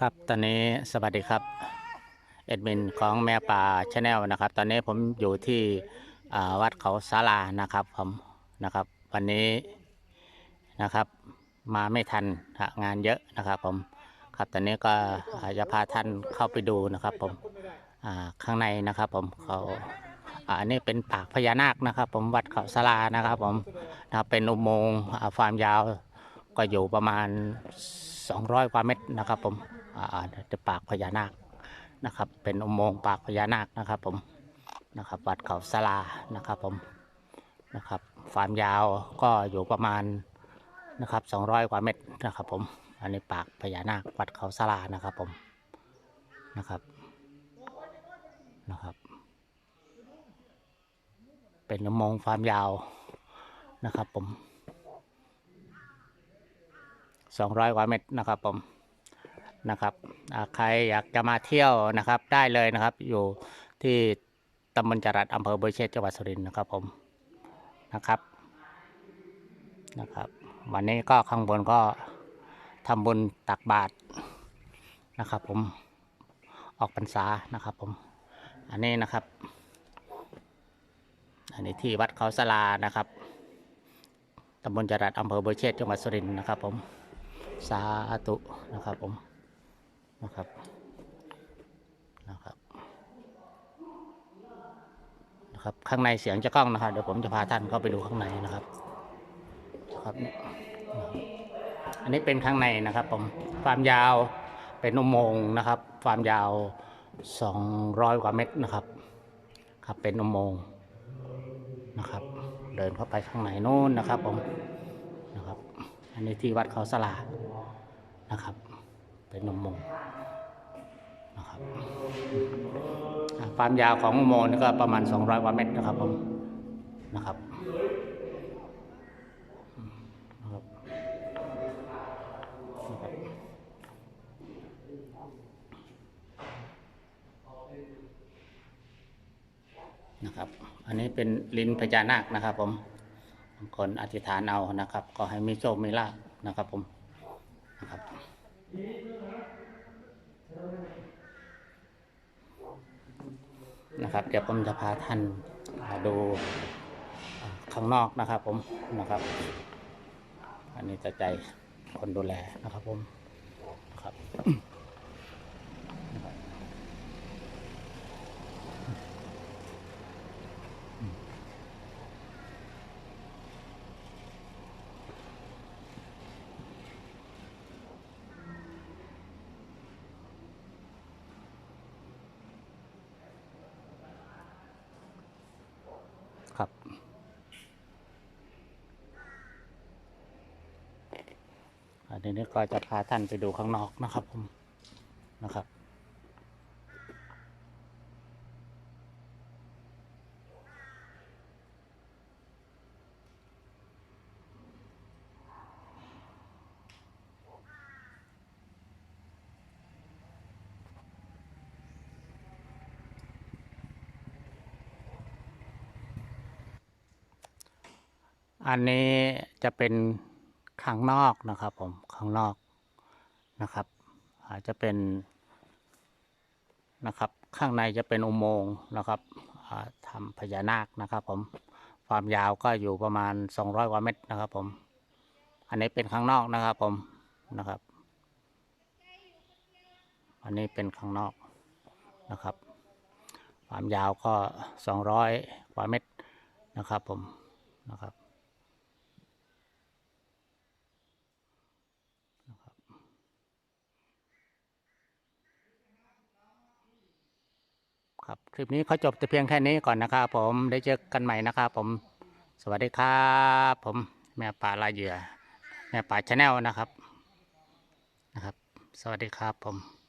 ครับตอนนี้สวัสดีครับเอ็ดมินของแม่ป่าชาแนลนะครับ ตอนนี้ผมอยู่ที่วัดเขาสาลานะครับผมนะครับ วันนี้นะครับมาไม่ทันงานเยอะนะครับผมครับตอนนี้ก็จะพาท่านเข้าไปดูนะครับผมข้างในนะครับผมเขาอันนี้เป็นปากพญานาคนะครับ ผมวัดเขาสาลานะครับ ผมนะบเป็นอุโมงค์ความยาว ก็อยู่ประมาณ 200 กว่าเมตรนะครับผมอ่าจะปากพญานาคนะครับ เป็นอุโมงค์ปากพญานาคนะครับผมนะครับวัดเขาสลานะครับผมนะครับความยาวก็อยู่ประมาณนะครับ 200 กว่าเมตรนะครับผมอันนี้ปากพญานาควัดเขาสลานะครับผมนะครับนะครับ เป็นอุโมงค์ความยาวนะครับผม 200กว่าเมตรนะครับผมนะครับใครอยากจะมาเที่ยวนะครับได้เลยนะครับ อยู่ที่ตำบลจรัสอำเภอเบอร์เชษจังหวัดสุรินทร์นะครับผมนะครับนะครับ วันนี้ก็ข้างบนก็ทำบุญตักบาตรนะครับ ผมออกพรรษานะครับผมอันนี้นะครับ อันนี้ที่วัดเขาสลานะครับตำบลจรัสอำเภอเบอร์เชษจังหวัดสุรินทร์นะครับผม สาธุนะครับผมนะครับนะครับนะครับข้างในเสียงจะกล้องนะครับเดี๋ยวผมจะพาท่านเข้าไปดูข้างในนะครับครับอันนี้เป็นข้างในนะครับผมความยาวเป็นอุโมงค์นะครับ ความยาว 200 กว่าเมตรนะครับครับเป็นอุโมงค์นะครับ เดินเข้าไปข้างในโน้นนะครับผม อันนี้ที่วัดเขาสลานะครับ เป็นอุโมงค์นะครับความยาวของอุโมงค์นี่ก็ประมาณ 200กว่าเมตรนะครับผมนะครับนะครับนะครับนะครับอันนี้เป็นลิ้นพญานาคนะครับผม คนอธิษฐานเอานะครับ ก็ให้มีโชคมีลาภนะครับผมนะครับนะครับ เดี๋ยวผมจะพาท่านมาดูข้างนอกนะครับ ผมนะครับ อันนี้จะใจคนดูแลนะครับผมครับ ครับ อันนี้ก็จะพาท่านไปดูข้างนอกนะครับผมนะครับอันนี้จะเป็น ข้างนอกนะครับผมข้างนอกนะครับ อาจจะเป็นนะครับข้างในจะเป็นอุโมงค์นะครับอ่าทำพญานาคนะครับผมความยาวก็อยู่ประมาณ 200 กว่าเมตรนะครับผม อันนี้เป็นข้างนอกนะครับผมนะครับ อันนี้เป็นข้างนอกนะครับ ความยาวก็ 200 กว่าเมตรนะครับผมนะครับ ครับ คลิปนี้เขาจบแต่เพียงแค่นี้ก่อนนะครับผมได้เจอกันใหม่นะครับผมสวัสดีครับผมแม่ป่าลายเหยื่อแม่ป่าชาแนลนะครับนะครับ สวัสดีครับผม